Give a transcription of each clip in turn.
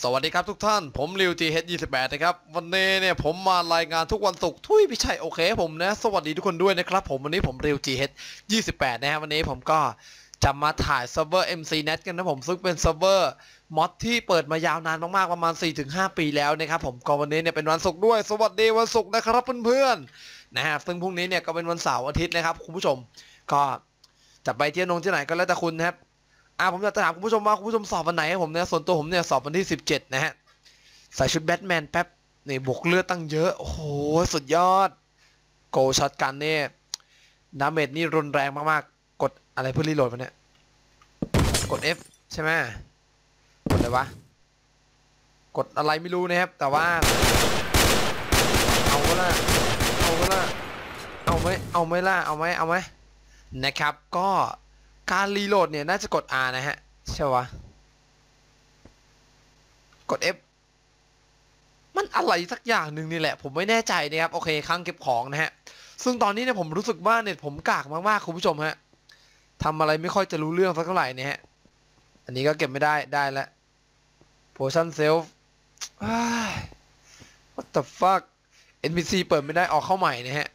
สวัสดีครับทุกท่าน ผมริวจีเฮดยี่สิบแปดนะครับ วันนี้เนี่ยผมมารายงานทุกวันศุกร์ทุยพี่ชัยโอเคผมนะ สวัสดีทุกคนด้วยนะครับ ผมวันนี้ผมริวจีเฮดยี่สิบแปดนะฮะวันนี้ผมก็จะมาถ่ายเซิร์ฟเวอร์ MCNet กันนะผมซึ่งเป็นเซิร์ฟเวอร์มอดที่เปิดมายาวนานมากๆ ประมาณ 4-5 ปีแล้วนะครับผมก็วันนี้เนี่ยเป็นวันศุกร์ด้วย สวัสดีวันศุกร์นะครับเพื่อนๆนะฮะซึ่งพรุ่งนี้เนี่ยก็เป็นวันเสาร์อาทิตย์นะครับคุณผู้ชม ก็จะไปเที่ยวนงที่ไหนก็แล้วแต่คุณนะครับ อ่าผมอยากจะถามคุณผู้ชมว่าคุณผู้ชมสอบวันไหนผมเนี่ยส่วนตัวผมเนี่ยสอบวันที่17นะฮะใส่ชุดแบทแมนแป๊บนี่บวกเลือดตั้งเยอะ โอ้โห สุดยอด โกช็อตกันเนี่ยดาเมจนี่รุนแรงมากๆ กดอะไรเพื่อรีโหลดวะเนี่ยกด F ใช่ไหมกดอะไรวะ กดอะไรไม่รู้นะครับ แต่ว่า เอาละเอาละเอาไหมเอาไหมล่ะ เอาไหมเอาไหมนะครับ ก็ การรีโหลดเนี่ยน่าจะกด R นะฮะ ใช่วะกด F มันอะไรสักอย่างหนึ่งนี่แหละ ผมไม่แน่ใจนะครับ โอเคครั้งเก็บของนะฮะ ซึ่งตอนนี้เนี่ยผมรู้สึกว่าเน็ตผมกากมากๆคุณผู้ชมฮะทำอะไรไม่ค่อยจะรู้เรื่องสักเท่าไหร่เนี่ยฮะ อันนี้ก็เก็บไม่ได้ได้แล้ว potion self อ้ what the fuck NPC เปิดไม่ได้ออกเข้าใหม่นะฮะ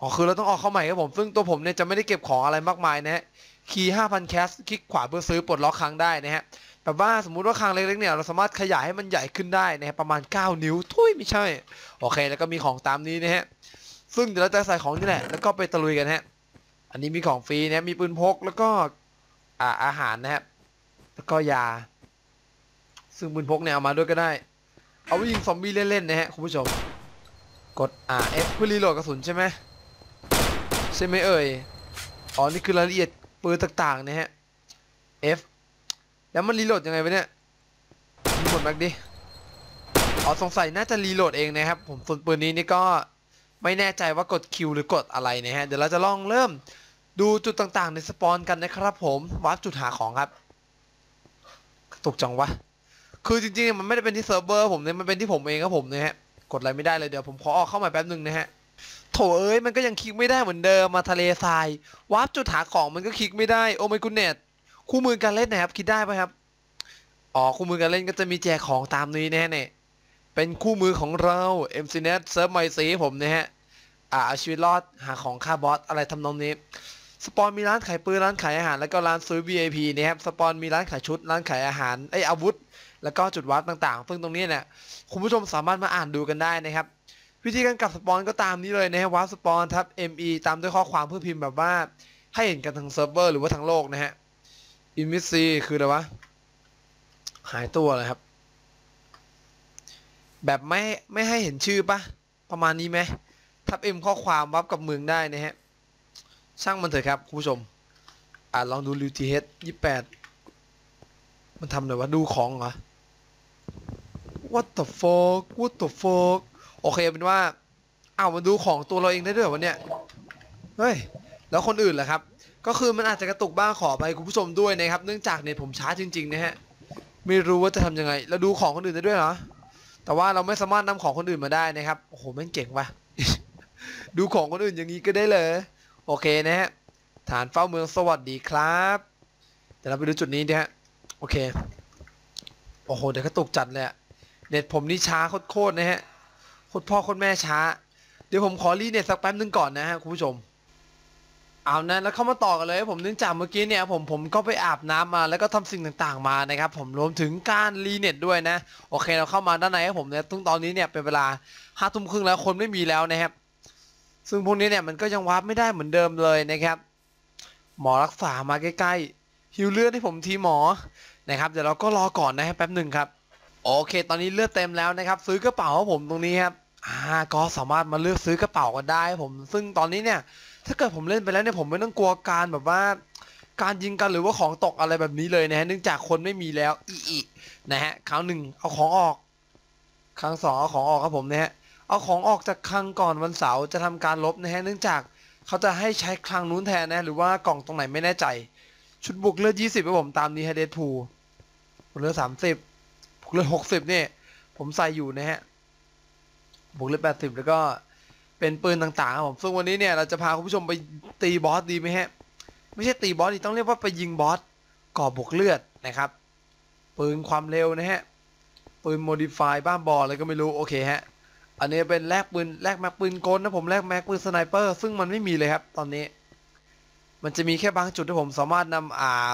อ๋อคือเราต้องออกเข้าใหม่ครับผม ซึ่งตัวผมเนี่ยจะไม่ได้เก็บของอะไรมากมายนะฮะ คีย์5,000 แคสคลิกขวาเพื่อซื้อปลดล็อกครั้งได้นะฮะแบบว่าสมมุติว่าครั้งเล็กๆเนี่ยเราสามารถขยายให้มันใหญ่ขึ้นได้นะฮะประมาณ 9 นิ้วทุยไม่ใช่ โอเค แล้วก็มีของตามนี้นะฮะ ซึ่งเดี๋ยวเราจะใส่ของนี่แหละ แล้วก็ไปตะลุยกันฮะ อันนี้มีของฟรีนะมีปืนพกแล้วก็อ่าอาหารนะฮะแล้วก็ยา ซึ่งปืนพกเนี่ยเอามาด้วยก็ได้ เอาไว้ยิงซอมบี้เล่นๆนะฮะคุณผู้ชม กด R F เพื่อรีโหลดกระสุนใช่ไหมใช่ไหมเอ่ยอ๋อนี่คือรายละเอียด ปืนต่างๆนะฮะ F แล้วมันรีโหลดยังไงวะเนี่ยรีโหลดแบ็กดิ อ๋อสงสัยน่าจะรีโหลดเองนะครับ ผมส่วนปืนนี้นี่ก็ไม่แน่ใจว่ากด Q หรือกดอะไรนะฮะ เดี๋ยวเราจะลองเริ่มดูจุดต่างๆในสปอนกันนะครับผมวาร์ปจุดหาของครับตกจังวะ คือจริงๆ มันไม่ได้เป็นที่เซิร์ฟเวอร์ผมเนี่ยมันเป็นที่ผมเองครับผมนะฮะ กดอะไรไม่ได้เลยเดี๋ยวผมขอออกเข้ามาแป๊บหนึ่งนะฮะ โถเอ้ยมันก็ยังคลิกไม่ได้เหมือนเดิมมาทะเลทรายวาร์ปจุดหาของมันก็คลิกไม่ได้โอ้ไม่กุเน็ตคู่มือการเล่นนะครับคิดได้ไหมครับอ๋อคู่มือการเล่นก็จะมีแจกของตามนี้แนะฮะเนี่ยเป็นคู่มือของเรา MCNet เซิร์ฟไมซีผมนะฮะอ่าชีวิตรอดหาของค่าบอสอะไรทำนองนี้สปอนมีร้านขายปืนร้านขายอาหาร แล้วก็ร้านซื้อ VIP นะครับสปอนมีร้านขายชุดร้านขายอาหารไออาวุธ แล้วก็จุดวาร์ปต่างๆ ซึ่งตรงนี้เนี่ยคุณผู้ชมสามารถมาอ่านดูกันได้นะครับ วิธีการกลับสปอนก็ตามนี้เลยนะฮะวาร์ปสปอนทับ ME ตามด้วยข้อความเพื่อพิมพ์แบบว่า ให้เห็นกันทั้งเซิร์ฟเวอร์หรือว่าทั้งโลกนะฮะอิมิซีคืออะไรวะ หายตัวเลยครับ แบบไม่ไม่ให้เห็นชื่อปะประมาณนี้ไหมทับ M ข้อความวับกับเมืองได้นะฮะ ช่างมันเถอะครับคุณผู้ชม อ่าลองดูริวทีเฮดยี่แปดมันทำอะไรวะ ดูของเหรอ What the fuck What the fuck โอเคเป็นว่าเอ้ามันดูของตัวเราเองได้ด้วยวันเนี้ยเฮ้ยแล้วคนอื่นล่ะครับ ก็คือมันอาจจะกระตุกบ้างขอไปคุณผู้ชมด้วยนะครับเนื่องจากเน็ตผมช้าจริงๆนะฮะไม่รู้ว่าจะทำยังไงแล้วดูของคนอื่นได้ด้วยเหรอแต่ว่าเราไม่สามารถนำของคนอื่นมาได้นะครับโอ้โหแม่งเก่งว่ะดูของคนอื่นอย่างนี้ก็ได้เลยโอเคนะฮะฐานเฝ้าเมืองสวัสดีครับเดี๋ยวเราไปดูจุดนี้นะฮะโอเคโอ้โหเดี๋ยวกระตุกจัดเลยอะเน็ตผมนี่ช้าโคตรๆนะฮะ โคตรพ่อโคตรแม่ช้า เดี๋ยวผมขอรีเน็ตสักแป๊บนึงก่อนนะฮะคุณผู้ชม เอานะแล้วเข้ามาต่อกันเลยผมเนื่องจากเมื่อกี้เนี่ยผมผมก็ไปอาบน้ำมาแล้วก็ทำสิ่งต่างๆมานะครับผมรวมถึงการรีเน็ตด้วยนะ โอเคเราเข้ามาด้านในครับผมเนี่ยซึ่งตอนนี้เนี่ยเป็นเวลาห้าทุ่มครึ่งแล้วคนไม่มีแล้วนะครับซึ่งพวกนี้เนี่ยมันก็ยังวาร์ปไม่ได้เหมือนเดิมเลยนะครับ หมอรักษามาใกล้ๆฮิวเลือดให้ผมทีหมอนะครับเดี๋ยวเราก็รอก่อนนะครับแป๊บหนึ่งครับ โอเค ตอนนี้เลือดเต็มแล้วนะครับ ซื้อกระเป๋าผมตรงนี้ครับอ่าก็สามารถมาเลือกซื้อกระเป๋ากันได้ผม ซึ่งตอนนี้เนี่ย ถ้าเกิดผมเล่นไปแล้วเนี่ยผมไม่ต้องกลัวการแบบว่า การยิงกันหรือว่าของตกอะไรแบบนี้เลยนะฮะเนื่องจากคนไม่มีแล้วอีอีนะฮะครั้งหนึ่งเอาของออก ครั้งสองเอาของออกครับผมนะฮะเอาของออกจากคลังก่อนวันเสาร์จะทำการลบนะฮะเนื่องจากเขาจะให้ใช้คลังนู้นแทนนะหรือว่ากล่องตรงไหนไม่แน่ใจ ชุดบุกเลือดยี่สิบครับผมตามนี้ฮะเดดพูเลือดสามสิบ เลือดหกสิบเนี่ยผมใส่อยู่นะฮะบุกเลือดแปดสิบแล้วก็เป็นปืนต่างๆครับผมซึ่งวันนี้เนี่ยเราจะพาคุณผู้ชมไปตีบอสดีไหมฮะ ไม่ใช่ตีบอสดิต้องเรียกว่าไปยิงบอสก่อบวกเลือดนะครับ ปืนความเร็วนะฮะ ปืนโมดิฟายบ้านบออะไรก็ไม่รู้โอเคฮะ อันนี้เป็นแลกปืนแลกแม็กปืนกลนะผมแลกแม็กปืนสไนเปอร์ซึ่งมันไม่มีเลยครับ ตอนนี้ มันจะมีแค่บางจุดที่ผมสามารถนำอ่า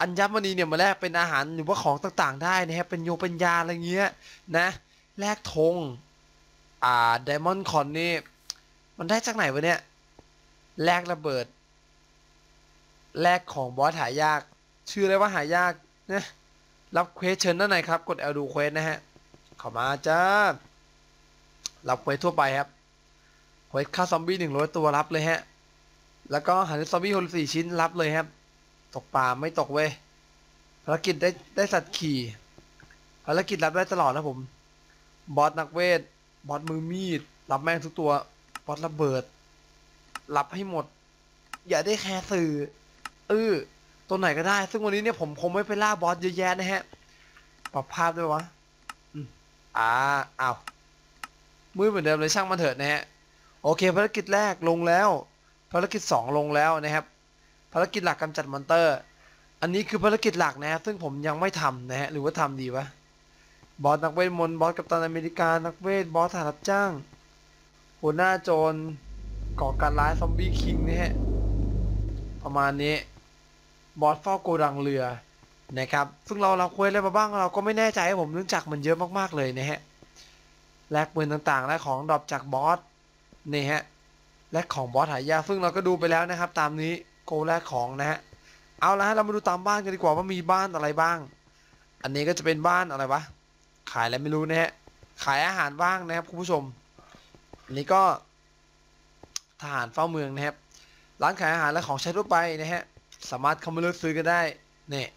อัญมณีเนี่ยมาแลกเป็นอาหารหรือว่าของต่างๆ ได้นะครับเป็นโยเป็นยาอะไรเงี้ยนะแลกธงอ่าไดมอนด์คอนนี่มันได้จากไหนวะเนี่ยแลกระเบิดแลกของบอสหายาก ชื่ออะไรว่าหายากนะรับเควสเชิญด้านในครับ กด L ดูเควสนะฮะเข้ามาจ้ารับเควสทั่วไปครับเควสฆ่าซอมบี้หนึ่งร้อยตัวรับเลยฮะแล้วก็หันซอมบี้คนสี่ชิ้นรับเลยครับ ตกปลาไม่ตกเว้ยภารกิจได้ได้สัตว์ขี่ภารกิจรับได้ตลอดนะผม บอสนักเวท บอสมือมีด รับแม่งทุกตัว บอสระเบิด รับให้หมด อย่าได้แคร์สื่อเออตัวไหนก็ได้ ซึ่งวันนี้เนี่ยผมคงไม่ไปล่าบอสเยอะแยะนะฮะ ปรับภาพด้วยวะอ่าอ้าวมือเหมือนเดิมเลยช่างมันเถิดนะฮะ โอเค ภารกิจแรกลงแล้ว ภารกิจสองลงแล้วนะครับ ภารกิจหลักกำจัดมอนเตอร์ อันนี้คือภารกิจหลักนะฮะซึ่งผมยังไม่ทำนะฮะหรือว่าทำดีวะบอสนักเวทมนต์บอสกัปตันอเมริกานักเวทบอสทหารรับจ้าง หัวหน้าโจรก่อการร้ายซอมบี้คิงนะฮะประมาณนี้บอสเฝ้าโกดังเรือนะครับซึ่งเราเราคุยอะไรมาบ้างเราก็ไม่แน่ใจผมเนื่องจากมันเยอะมากๆเลยนะฮะแลกปืนต่างๆ และของดรอปจากบอสนี่ฮะและของบอสหายาซึ่งเราก็ดูไปแล้วนะครับ ตามนี้ โกแลกของนะฮะเอาละฮะเรามาดูตามบ้านกันดีกว่าว่ามีบ้านอะไรบ้าง อันนี้ก็จะเป็นบ้านอะไรวะขายอะไรไม่รู้นะฮะขายอาหารว่างนะครับคุณผู้ชมอันนี้ก็ทหารเฝ้าเมืองนะครับร้านขายอาหารและของใช้ทั่วไปนะฮะสามารถเข้ามาเลือกซื้อกันได้เนี่ย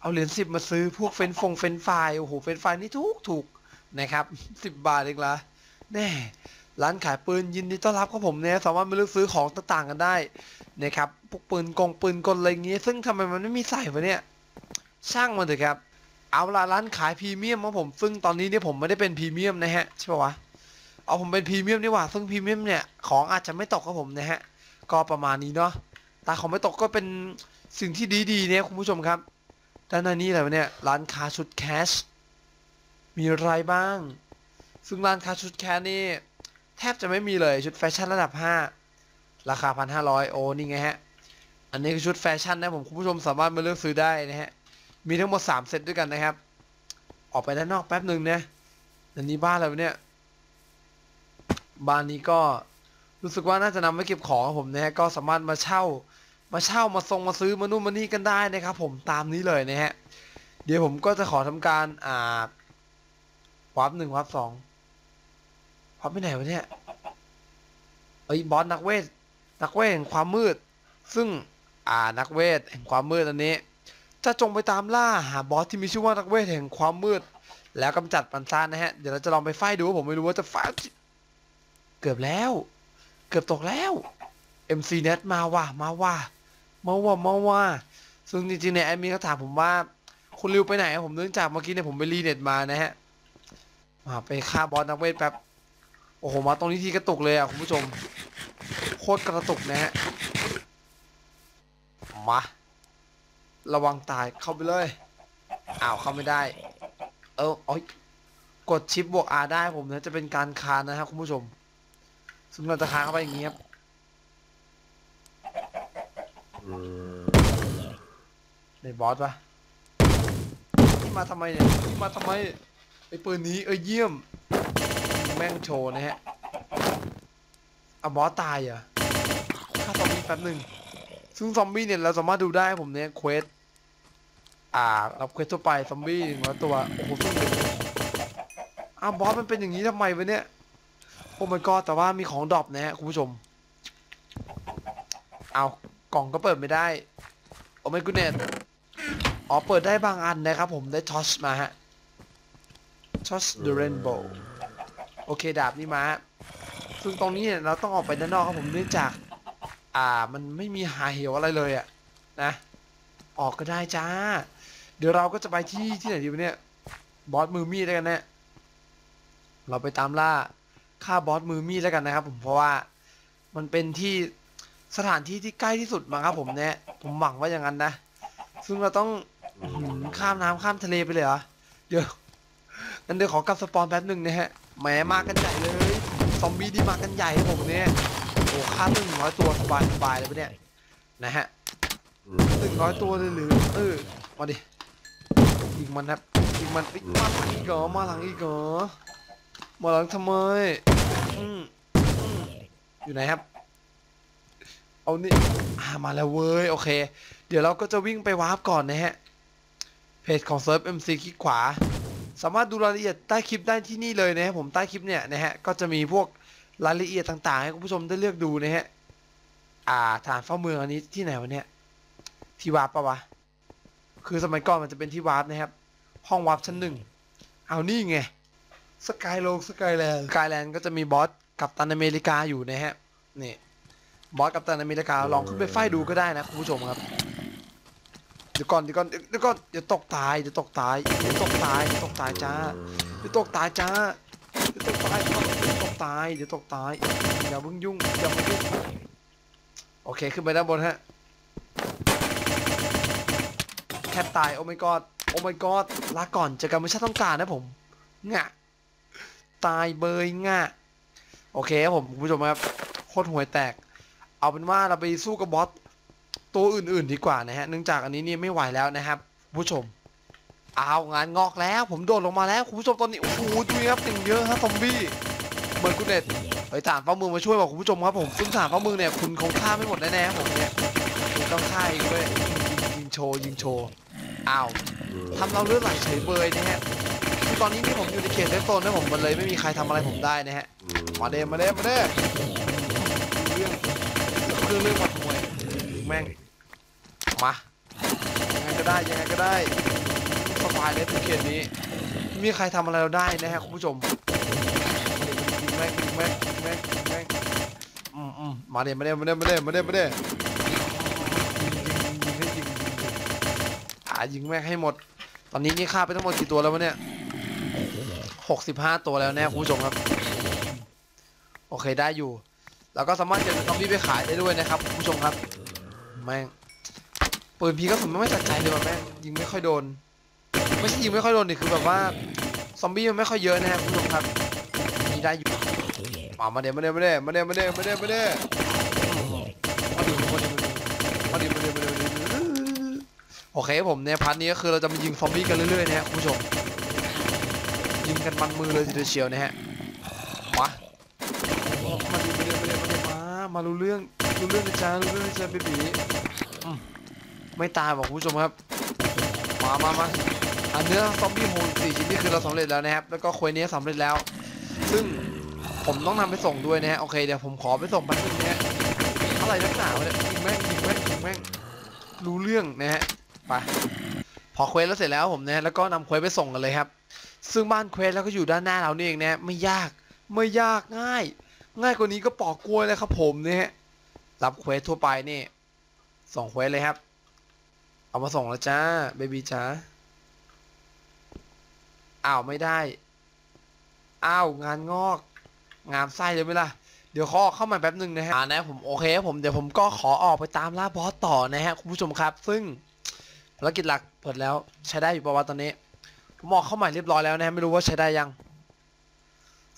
เอาเหรียญสิบมาซื้อพวกเฟนฟงเฟนไฟโอ้โหเฟนไฟนี่ถูกถูกนะครับสิบบาทเองละแน่ ร้านขายปืนยินดีต้อนรับครับผมเนี่ยสามารถมาเลือกซื้อของต่างๆกันได้นะครับพวกปืนกงปืนกลอะไรเงี้ยซึ่งทำไมมันไม่มีใส่วะเนี่ยช่างมันเถอะครับ เอาละร้านขายพรีเมียมของผมซึ่งตอนนี้เนี่ยผมไม่ได้เป็นพรีเมียมนะฮะใช่ปะวะเอาผมเป็นพรีเมียมดีกว่าซึ่งพรีเมียมเนี่ยของอาจจะไม่ตกครับผมนะฮะก็ประมาณนี้เนาะแต่ของไม่ตกก็เป็นสิ่งที่ดีๆเนี่ยคุณผู้ชมครับด้านนนี้อะไรวะเนี่ยร้านค้าชุดแคชมีอะไรบ้าง ซึ่งร้านค้าชุดแคชนี่ แทบจะไม่มีเลยชุดแฟชั่นระดับ 5 ราคา 1,500 โอ้นี่ไงฮะ อันนี้คือชุดแฟชั่นนะผมคุณผู้ชมสามารถมาเลือกซื้อได้นะฮะ มีทั้งหมด 3 เซตด้วยกันนะครับ ออกไปด้านนอกแป๊บหนึ่งนะอันนี้บ้านอะไรวเนี่ย บ้านนี้ก็รู้สึกว่าน่าจะนำไว้เก็บของผมนะฮะ ก็สามารถมาเช่า มาเช่ามาทรงมาซื้อมานู่นมานี่กันได้นะครับผมตามนี้เลยนะฮะ เดี๋ยวผมก็จะขอทำการอ่าวับหนึ่งวับสอง พับไปไหนวะเนี่ยเอ้ยบอสนักเวท นักเวทแห่งความมืด ซึ่งอ่านักเวทแห่งความมืดอันนี้จะจงไปตามล่าหาบอสที่มีชื่อว่านักเวทแห่งความมืด แล้วกำจัดปันซานนะฮะ เดี๋ยวเราจะลองไปไฟดูผมไม่รู้ว่าจะไฟเกือบแล้ว เกือบตกแล้ว MC Net มาว่ะมาว่ะมาว่ะมาว่ะซึ่งจริงๆเนี่ยแอดมินเขาถามผมว่า คุณริวไปไหนผมเนื่องจากเมื่อกี้เนี่ยผมไปรีเน็ตมานะฮะมาไปฆ่าบอสนักเวทแป๊บ อ้โห มาตรงนี้ทีกระตุกเลยอะคุณผู้ชม โคตรกระตุกนะฮะ มา ระวังตายเข้าไปเลย อ้าวเข้าไม่ได้ เออโอ้ยกดชิปบวก R ได้ผมนะจะเป็นการคานนะครับคุณผู้ชมซึ่งเราจะคานเข้าไปอย่างนี้ครับในบอสปะมาทำไมเนี่ยมาทำไมไอ้ปืนนี้เอ้ยเยี่ยม แม่งโชว์นะฮะอะบอสตายเหรอฆ่าซอมบี้แป๊บหนึ่งซึ่งซอมบี้เนี่ยเราสามารถดูได้ผมเนี่ยเควสอ่ารับเควสทั่วไปซอมบี้หนึ่งร้อยตัวโอ้โหซึ่งอ้าบอสมันเป็นอย่างนี้ทำไมวะเนี่ยโอ้ my god แต่ว่ามีของดรอปนะฮะคุณผู้ชม เอากล่องก็เปิดไม่ได้ โอ้ไม่กูเน็ตอ๋อเปิดได้บางอันนะครับผมได้ทอชมาฮะ Touch the Rainbow โโอเคดาบนี่มาซึ่งตรงนี้เนี่ยเราต้องออกไปด้านนอกครับผมเนื่องจาก อ่ามันไม่มีหาเหวอะไรเลยอะนะ ออกก็ได้จ้า เดี๋ยวเราก็จะไปที่ที่ไหนดีวะเนี่ยบอสมือมีดแล้วกันนะเราไปตามล่าฆ่าบอสมือมีดแล้วกันนะครับ ผมเพราะว่ามันเป็นที่สถานที่ที่ใกล้ที่สุดมาครับ ผมเนี่ยผมหวังว่าอย่างนั้นนะ ซึ่งเราต้องข้ามน้ำข้ามทะเลไปเลยเหรอเดี๋ยว งั้นเดี๋ยวขอกลับสปอนแป๊บหนึ่งนะฮะแหมมากันใหญ่เลยซอมบี้ที่มากันใหญ่ครับผมเนี่ยโอ้ค่าหนึ่งร้อยตัวสบายสบายเลยปะเนี่ยนะฮะหนึ่งร้อยตัวเลยหรือเออมาดิยิงมันครับยิงมันอ้ยมาหลังอีกเหรอมาหลังอีกเหรอมาหลังทำไมอืมอยู่ไหนครับ เอานี่อ่ามาแล้วเว้ยโอเค เดี๋ยวเราก็จะวิ่งไปวาร์ปก่อนนะฮะเพจของเซิร์ฟ MC คลิกขวา สามารถดูรายละเอียดใต้คลิปได้ที่นี่เลยนะครับผมใต้คลิปเนี่ยนะฮะก็จะมีพวกรายละเอียดต่างๆ ให้คุณผู้ชมได้เลือกดูนะฮะอ่าฐานเฝ้าเมืองอันนี้ที่ไหนวะเนี่ยที่วาร์ปปะวะคือสมัยก่อนมันจะเป็นที่วาร์ปนะครับ ห้องวาร์ปชั้นหนึ่งเอานี่ไงสกายโลกสกายแลนด์สกายแลนด์ก็จะมีบอสกับตันอเมริกาอยู่นะฮะนี่บอสกับตันอเมริกาลองขึ้นไปไฟดูก็ได้นะคุณผู้ชมครับ เดี๋ยวก่อนเดี๋ยวก่อนเดี๋ยวก่อนเดี๋ยวตกตายเดี๋ยวตกตายเดี๋ยวตกตายเดี๋ยวตกตายจ้าเดี๋ยวตกตายจ้าเดี๋ยวตกตายเดี๋ยวตกตายเดี๋ยวตกตายอย่าเพิ่งยุ่งอย่าเพิ่งยุ่งโอเคขึ้นไปด้านบนฮะแคปตายโอ้ my god โอ้ my god ลาก่อนเจอกันไม่ใช่ต้องการนะผมงะตายเบยงะโอเคครับผมคุณผู้ชมครับโคตรห่วยแตก เอาเป็นว่าเราไปสู้กับบอส ตัวอื่นๆดีกว่านะฮะเนื่องจากอันนี้เนี่ยไม่ไหวแล้วนะครับผู้ชมเอางานงอกแล้ว ผมโดดลงมาแล้วคุณผู้ชมตอนนี้โอ้โหดูครับติ่งเยอะฮะซอมบี้เหมือนคุณเน็ตเฮ้ยฐานเฝ้ามือมาช่วยบอกคุณผู้ชมครับผมซึ่งฐานเฝ้ามือเนี่ยคุณคงฆ่าไม่หมดแน่ๆผมเนี่ยคุณต้องฆ่าอีกด้วยยิงยิงโชว์ยิงโชว์อ้าวทำเราเลือดไหลเฉยเบยนะฮะคือตอนนี้นี่ผมอยู่ในเขตเซฟโซนนะผมมันเลยไม่มีใครทำอะไรผมได้นะฮะมาเด้มาเด้มาเด้เรื่องเรื่องเรื่องมาทำไมแม่ง มายังไงก็ได้ยังไงก็ได้สบายเลยทุกเขตนี้ไม่มีใครทำอะไรเราได้นะฮะคุณผู้ชมยิงแม่งยิงแม่งแม่งแม่งอืมอืมมาเด้มาเด้มาเด้มาเด้มาเด้มาเด้ยิงยิงยิงให้ยิงยิงอ่ายิงแม่งให้หมด ตอนนี้นี่ฆ่าไปทั้งหมดกี่ตัวแล้ววะเนี่ยหกสิบห้าตัวแล้วแน่คุณผู้ชมครับ โอเคได้อยู่ แล้วก็สามารถเก็บซอมบี้ไปขายได้ด้วยนะครับคุณผู้ชมครับ แม่ง ปืนพีก็สมไม่จัดใจเลยว่ะแม่ยิงไม่ค่อยโดน ไม่ใช่ยิงไม่ค่อยโดนนี่คือแบบว่าซอมบี้มันไม่ค่อยเยอะนะครับคุณผู้ชมครับนี่ได้อยู่มามาเด้มาเด้มาเด้มาเด้มาเด้มาเด้มาเด้มาดูมาดูมาดูมาดูมาดูมาดูมาดูโอเคผมเนี่ยพาร์ทนี้ก็คือเราจะมายิงซอมบี้กันเรื่อยๆนะฮะคุณผู้ชมยิงกันมันมือเลยทีเดียวเชียวนะฮะมามาดูมาดูมาดูมาดูมามารู้เรื่องรู้เรื่องนะจ๊ะรู้เรื่องนะจ๊ะเบบี ไม่ตายบอกคุณผู้ชมครับ มามามาอันเนื้อซอมบี้โฮลสี่ชิ้นนี่คือเราสำเร็จแล้วนะครับ แล้วก็ควยนี้สำเร็จแล้ว ซึ่งผมต้องนำไปส่งด้วยนะฮะ โอเคเดี๋ยวผมขอไปส่งแป๊บนึงนะฮะอะไรนักหนาวะเนี่ยยิงแม่งยิงแม่งยิงแม่งรู้เรื่องนะฮะ ไป พอเควสแล้วเสร็จแล้วผมนะแล้วก็นำเควสไปส่งกันเลยครับ ซึ่งบ้านเควสแล้วก็อยู่ด้านหน้าเรานี่เองนะไม่ยากไม่ยากง่าย ง่ายกว่านี้ก็ปอกกล้วยเลยครับผมเนะฮะรับเควสทั่วไปนี่ส่งเควสเลยครับ เอามาส่งแล้วจ้าเบบีจ้าอ้าวไม่ได้ อ้าวงานงอก งามไส้เลยไหมล่ะ เดี๋ยวขอเข้ามาแป๊บหนึ่งนะฮะอ่านะผมโอเคผมเดี๋ยวผมก็ขอออกไปตามล่าบอสต่อนะฮะคุณผู้ชมครับ ซึ่งภารกิจหลักเปิดแล้วใช้ได้อยู่ประวัติตอนนี้ผมออกเข้าใหม่เรียบร้อยแล้วนะฮะไม่รู้ว่าใช้ได้ยัง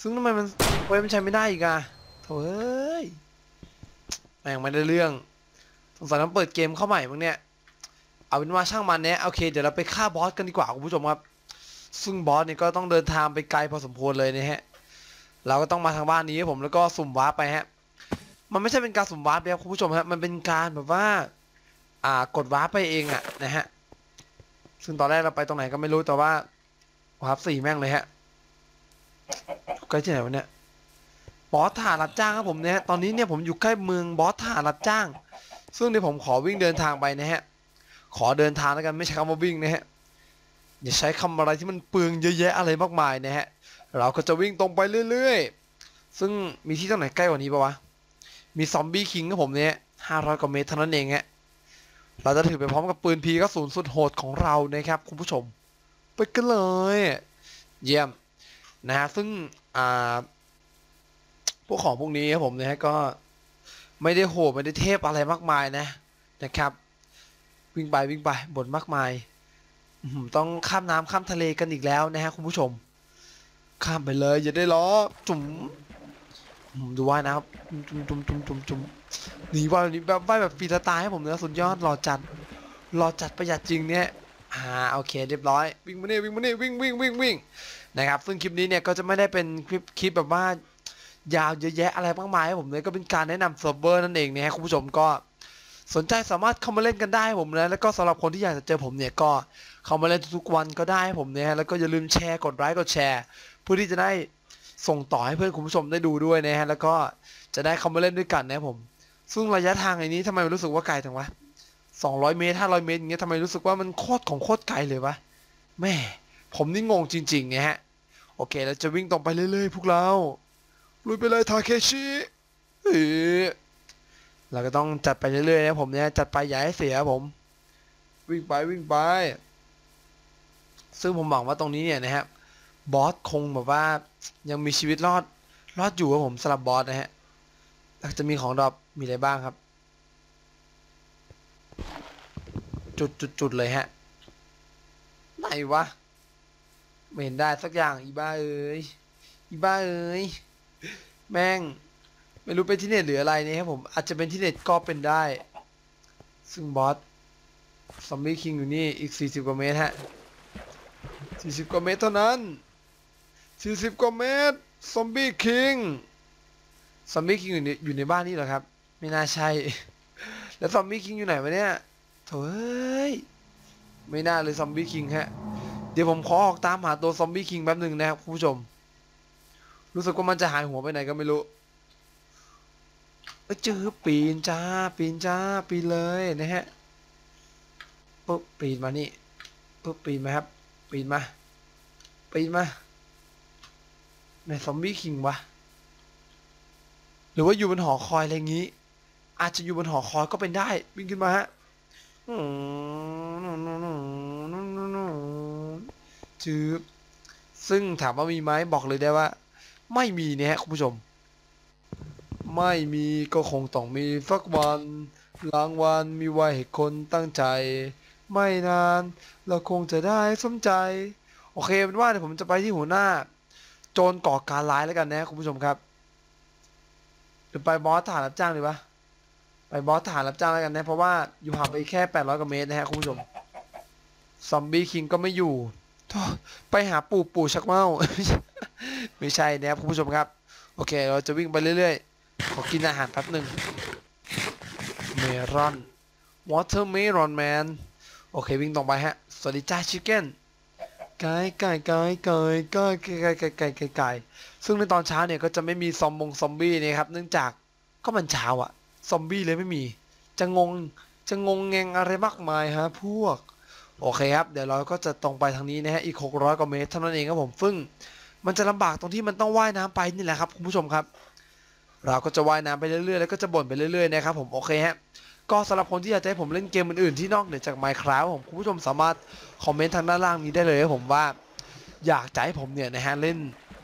ซึ่งทำไมมันเว้ยมันใช้ไม่ได้อีกอะโถ่เอ้ยแม่งไม่ได้เรื่องสงสัยต้องเปิดเกมเข้าใหม่มั้งเนี่ย เอาเป็นว่าช่างมันเนี่ยโอเคเดี๋ยวเราไปฆ่าบอสกันดีกว่าคุณผู้ชมครับ ซึ่งบอสเนี่ยก็ต้องเดินทางไปไกลพอสมควรเลยนะฮะเราก็ต้องมาทางบ้านนี้ครับผมแล้วก็สุ่มวาร์ปไปฮะ มันไม่ใช่เป็นการสุ่มวาร์ปนะครับคุณผู้ชมฮะมันเป็นการแบบว่า อ่ากดวาร์ปไปเองอะนะฮะซึ่งตอนแรกเราไปตรงไหนก็ไม่รู้แต่ว่าวาร์ปสี่แม่งเลยฮะใกล้ที่ไหนวะเนี่ยบอสทหารรับจ้างครับผมเนี่ยตอนนี้เนี่ยผมอยู่ใกล้เมืองบอสทหารรับจ้าง ซึ่งเดี๋ยวผมขอวิ่งเดินทางไปนะฮะ ขอเดินทางแล้วกันไม่ใช้คำว่าวิ่งนะฮะอย่าใช้คำอะไรที่มันเปลืองเยอะแยะอะไรมากมายนะฮะเราก็จะวิ่งตรงไปเรื่อยๆ ซึ่งมีที่ตรงไหนใกล้กว่านี้ปะวะมีซอมบี้คิงกับผมเนี่ยห้าร้อยกว่าเมตรเท่านั้นเองฮะเราจะถือไปพร้อมกับปืนพีกระสุนสุดโหดของเรานะครับคุณผู้ชม ไปกันเลย เยี่ยมนะฮะซึ่งอ่าพวกของพวกนี้ครับผมนะฮะก็ไม่ได้โหดไม่ได้เทพอะไรมากมายนะนะครับ วิ่งไปวิ่งไปบนมากมายต้องข้ามน้ำข้ามทะเลกันอีกแล้วนะฮะคุณผู้ชม ข้ามไปเลยอย่าได้ล้อจุ๋มดูว่านะครับจุ๋มจุ๋มจุ๋มจุ๋มจุ๋มหนีว่ายแบบนี้แบบว่าแบบฟรีสไตล์ให้ผมเนื้อสุดยอดรอจัดรอจัดประหยัดจริงเนี่ยอ่าโอเคเรียบร้อยวิ่งมาเนี่ยวิ่งมาเนี่ยวิ่งวิ่งวิ่งวิ่งนะครับ ซึ่งคลิปนี้เนี่ยก็จะไม่ได้เป็นคลิปคลิปแบบว่ายาวเยอะแยะอะไรมากมายให้ผมเลยก็เป็นการแนะนำเซิร์ฟเวอร์นั่นเองนะฮะคุณผู้ชมก็ สนใจสามารถเข้ามาเล่นกันได้ผมนะแล้วก็สำหรับคนที่อยากจะเจอผมเนี่ยก็เข้ามาเล่นทุกวันก็ได้ผมเนี่ยแล้วก็อย่าลืมแชร์กดไลค์กดแชร์เพื่อที่จะได้ส่งต่อให้เพื่อนคุณผู้ชมได้ดูด้วยนะฮะแล้วก็จะได้เข้ามาเล่นด้วยกันนะผม ซึ่งระยะทางไอ้นี้ทำไมรู้สึกว่าไกลจังวะ200เมตร500เมตรอย่างเงี้ยทำไมรู้สึกว่ามันโคตรของโคตรไกลเลยวะแม่ผมนี่งงจริงๆเนี่ยฮะโอเคเราจะวิ่งตรงไปเรื่อยๆ พวกเราลุยไปเลยทาเคชิเออ เราก็ต้องจัดไปเรื่อยๆนะผมเนี่ยจัดไปอย่าให้เสียผม วิ่งไปวิ่งไป ซึ่งผมหวังว่าตรงนี้เนี่ยนะครับบอสคงแบบว่ายังมีชีวิตรอดรอดอยู่ครับผมสำหรับบอสนะฮะจะมีของดรอปมีอะไรบ้างครับ จุดจุดจุดเลยฮะไหนวะไม่เห็นได้สักอย่างอีบ้าเอ้ยอีบ้าเอ้ยแม่ง ไม่รู้เป็นที่เน็ตหรืออะไรนี่ครับผม อาจจะเป็นที่เน็ตก็เป็นได้ ซึ่งบอสซอมบี้คิงอยู่นี่อีก 40 กว่าเมตรฮะ 40 กว่าเมตรเท่านั้น 40 กว่าเมตรซอมบี้คิงซอมบี้คิงอยู่ในอยู่ในบ้านนี่เหรอครับ ไม่น่าใช่ แล้วซอมบี้คิงอยู่ไหนวะเนี่ยโถ่เอ้ยไม่น่าเลยซอมบี้คิงฮะ เดี๋ยวผมขอออกตามหาตัวซอมบี้คิงแป๊บหนึ่งนะครับคุณผู้ชม รู้สึกว่ามันจะหายหัวไปไหนก็ไม่รู้ เอ้ยจื้อปีนจ้า ปีนจ้า ปีนเลยนะฮะปุ๊บปีนมานี่ปุ๊บปีนมาครับ ปีนมา ปีนมาในซอมบี้คิงวะหรือว่าอยู่บนหอคอยอะไรงี้ อาจจะอยู่บนหอคอยก็เป็นได้วิ่งขึ้นมาฮะจืบซึ่งถามว่ามีไหมบอกเลยได้ว่า ไม่มีเนี่ยคุณผู้ชม ไม่มีก็คงต้องมีสักวันรางวัลมีไว้ให้คนตั้งใจ ไม่นานเราคงจะได้สมใจ โอเคเป็นว่าเดี๋ยวผมจะไปที่หัวหน้า โจรก่อการร้ายแล้วกันนะคุณผู้ชมครับหรือไปบอสทหารรับจ้างดีปะไปบอสทหารรับจ้างแล้วกันนะเพราะว่าอยู่ห่างไปแค่800กว่าเมตรนะฮะคุณผู้ชมซอมบี้คิงก็ไม่อยู่ไปหาปู่ปู่ชักเมาไม่ใช่นะครับคุณผู้ชมครับ โอเค เราจะวิ่งไปเรื่อยๆ ขอกินอาหารแป๊บหนึ่งเมรอนวอเตอร์เมรอนแมนโอเควิ่งตรงไปฮะ สวัสดีจ้าชิคเก้นไก่ไก่ไก่ไก่ไก่ไก่ไก่ไก่ไก่ไก่ซึ่งในตอนเช้าเนี่ยก็จะไม่มีซอมบงซอมบี้นะครับ เนื่องจากก็มันเช้าอะซอมบี้เลยไม่มี จะงงจะงงแงงอะไรมากมายฮะพวก โอเคครับ เดี๋ยวเราก็จะตรงไปทางนี้นะฮะอีก 600กว่าเมตรเท่านั้นเองครับผมซึ่ง มันจะลำบากตรงที่มันต้องว่ายน้ำไปนี่แหละครับคุณผู้ชมครับ เราก็จะว่ายน้ำไปเรื่อยๆ แล้วก็จะบ่นไปเรื่อยๆ นะครับผมโอเคฮะก็สำหรับคนที่อยากจะให้ผมเล่นเกมอื่นๆ ที่นอกเหนือจาก Minecraft ผมคุณผู้ชมสามารถคอมเมนต์ทางด้านล่างนี้ได้เลยครับผมว่า อยากจะให้ผมเนี่ยนะฮะเล่น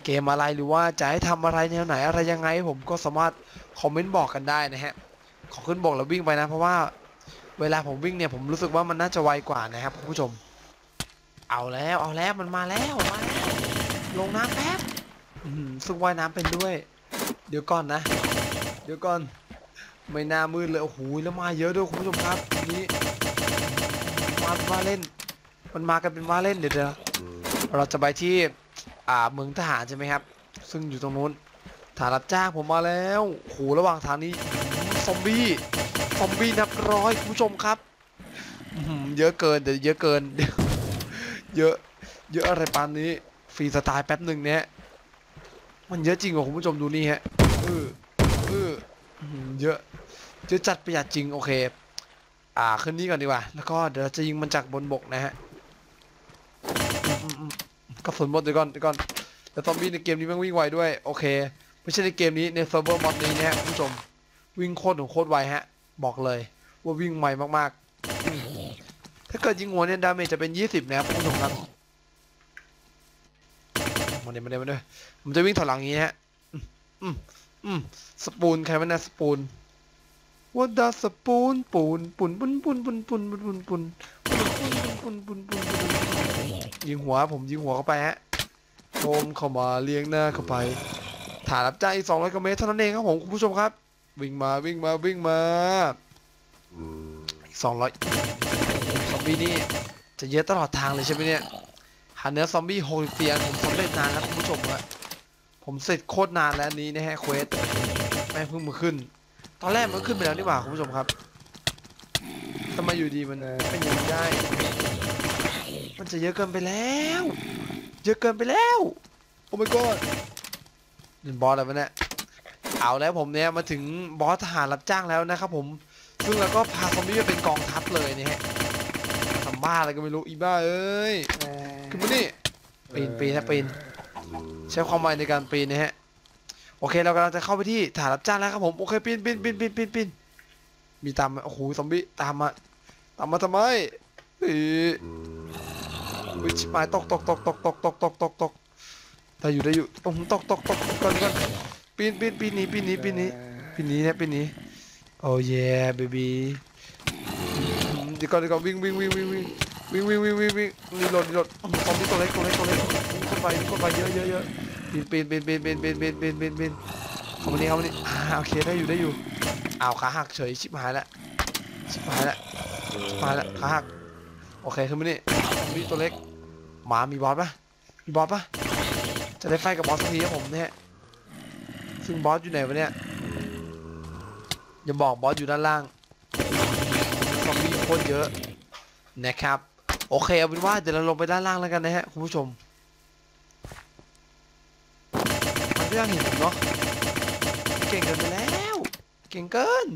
เกมอะไรหรือว่าจะให้ทำอะไรแนวไหนอะไรยังไง ผมก็สามารถคอมเมนต์บอกกันได้นะฮะขอขึ้นบอกแล้ววิ่งไปนะ เพราะว่าเวลาผมวิ่งเนี่ยผมรู้สึกว่ามันน่าจะไวกว่านะครับคุณผู้ชม เอาแล้วเอาแล้วมันมาแล้วมาแล้วลงน้ำแป๊บซึ่งว่ายน้ำเป็นด้วย เดี๋ยวก่อนนะ เดี๋ยวก่อน ไม่น่ามืดเลย โอ้โห แล้วมาเยอะด้วยคุณผู้ชมครับนี้มาว่าเล่น มันมากันเป็นว่าเล่นเดี๋ยวเดี๋ยวเราจะไปที่อ่าเมืองทหารใช่ไหมครับ ซึ่งอยู่ตรงนู้นฐานรับจ้างผมมาแล้วโอ้โหระหว่างทางนี้ซอมบี้ ซอมบี้นับร้อยคุณผู้ชมครับเยอะเกินเดี๋ยวเยอะเกิน เยวเยอะ เยอะอะไรปานนี้ ฟรีสไตล์แป๊บหนึ่งเนี่ยมันเยอะจริงเหรอคุณผู้ชมดูนี่ฮะ เออเออเยอะเยอะจัดประหยัดจริงโอเค อ่าขึ้นนี่ก่อนดีกว่า แล้วก็เดี๋ยวจะยิงมันจากบนบกนะฮะกระสุนหมดเดี๋ยวก่อนเดี๋ยวก่อนแต่ซอมบี้ในเกมนี้ม่งวิ่งไวด้วยโอเค ไม่ใช่ในเกมนี้ในเซิร์ฟเวอร์มอดนี้นะฮะคุณผู้ชมวิ่งโคตรของโคตรไวฮะ บอกเลย ว่าวิ่งไวมากๆ ถ้าเกิดยิงหัวเนี่ยดาเมจจะเป็น 20 นะครับคุณผู้ชมครับมาเดี๋ยวมาเดี๋ยวมาเดี๋ยวผมจะวิ่งถอยหลังอย่างนี้ฮะอืม อืมสปูนใครมันะสปูน What does สปูนปูนปูนปูนปูนปูนปูนปูนปูนปูนปูนปูนปูนปูนปูนยิงหัวผมยิงหัวเข้าไปฮะชมเข้ามาเลี้ยงหน้าเข้าไปฐานรับจ้างอีก200กิโลเมตรเท่านั้นเองครับผมคุณผู้ชมครับ วิ่งมาวิ่งมาวิ่งมาอีก200ซอมบี้นี่จะเยอะตลอดทางเลยใช่ไหมเนี่ยหาเนื้อซอมบี้60เตียงผมสำเร็จนานแล้วคุณผู้ชมฮะ ผมเสร็จโคตรนานแล้วอันนี้นะฮะเควสแม่งเพิ่งมาขึ้น ตอนแรกมันก็ขึ้นไปแล้วนี่หว่าคุณผู้ชมครับทำไมอยู่ดีมันเป็นอย่างนี้ได้ มันจะเยอะเกินไปแล้ว เยอะเกินไปแล้ว โอ้ my god เป็นบอสอะไรวะเนี่ยเอาแล้วผมเนี่ยมาถึงบอสทหารรับจ้างแล้วนะครับผม ซึ่งเราก็พาซอมบี้มาเป็นกองทัพเลยเนี่ยฮะทำบ้าอะไรก็ไม่รู้อีบ้าเอ้ย ขึ้นมานี่ปีนปีนนะปีน ใช้ความไวในการปีนนะฮะ โอเคเรากำลังจะเข้าไปที่ฐานรับจ้างแล้วครับผมโอเคปีนปีนปีนปีนปีนปีนมีตามมาโอ้โหซอมบี้ตามมาตามมาทำไมอ้ยวิชิบหายตกตกตกตกตกตกตกตกตกได้อยู่ได้อยู่ตกตกตกตกก่อนก่อนปีนปีนปีนนี้ปีนนี้ปีนนี้ปีนนีนะปีนนี้โอ้ยเบบี้เดี๋ยวก่อนเดี๋ยวก่อนวิ่งวิ่งวิ่งวิ่งวิ่ง วิ่งวิ่งวิ่งวิ่งวิ่งรีโหลดรีโหลดซอมบี้ตัวเล็กตัวเล็กตัวเล็กคนไปคนไปเยอะเยอะเยอะปีนปีนปีนปีนปีนปีนปีนปีนปีนปีนเข้ามานี่เข้ามานี่อ่าโอเคได้อยู่ได้อยู่อ้าวขาหักเฉยชิบหายแล้วชิบหายแล้วมาแล้วขาหักโอเคขึ้นมานี่คอมีตัวเล็กหมามีบอสปะมีบอสปะจะได้ไฟกับบอสสักทีครับผมเนี่ยซึ่งบอสอยู่ไหนวะเนี่ยอย่าบอกบอสอยู่ด้านล่างซอมบี้โคตรเยอะนะครับ โอเคเอาเป็นว่าเดี๋ยวเราลงไปด้านล่างแล้วกันนะฮะคุณผู้ชมมันก็ยังเห็นผมเนาะเก่งเกินไปแล้ว เก่งเกิน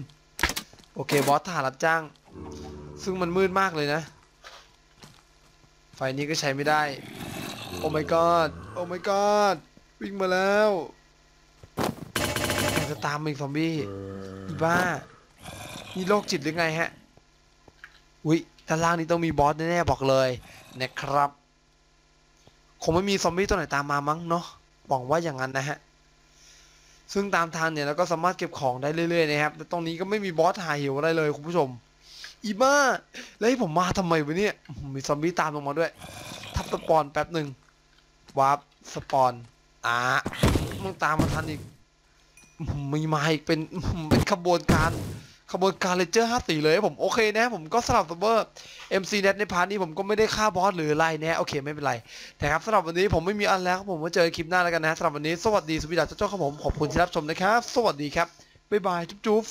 โอเคบอสทหารรับจ้าง ซึ่งมันมืดมากเลยนะ ไฟนี้ก็ใช้ไม่ได้ โอ้ my god โอ้ my god วิ่งมาแล้วจะตามมาอีกซอมบี้อีบ้านี่โรคจิตหรือไงฮะ อุ้ย ด้านล่างนี้ต้องมีบอสแน่ๆบอกเลยนะครับคงไม่มีซอมบี้ตัวไหนตามมามั้งเนาะหวังว่าอย่างนั้นนะฮะซึ่งตามทางเนี่ยเราก็สามารถเก็บของได้เรื่อยๆนะครับแต่ตรงนี้ก็ไม่มีบอสหาหิวอะไรเลยคุณผู้ชม อีบ้า แล้วให้ผมมาทำไมวะเนี่ยมีซอมบี้ตามลงมาด้วย ทับสปอนแป๊บหนึ่งวาร์ปสปอนอ่ามึงตามมาทันอีกมีมาอีกเป็นเป็นขบวนการ ขบวนการเลเจอร์ห้าสี่เลยผมโอเคนะ ผมก็สลับซับเบอร์ MC Net ในพาร์ทนี้ผมก็ไม่ได้ฆ่าบอสหรืออะไรนะโอเคไม่เป็นไรแต่ครับสำหรับวันนี้ผมไม่มีอันแล้วผมมาเจอคลิปหน้าแล้วกันนะสำหรับวันนี้สวัสดีสวีดัสเจ้าครับผมขอบคุณที่รับชมนะครับ สวัสดีครับบ๊ายบายจุ๊บ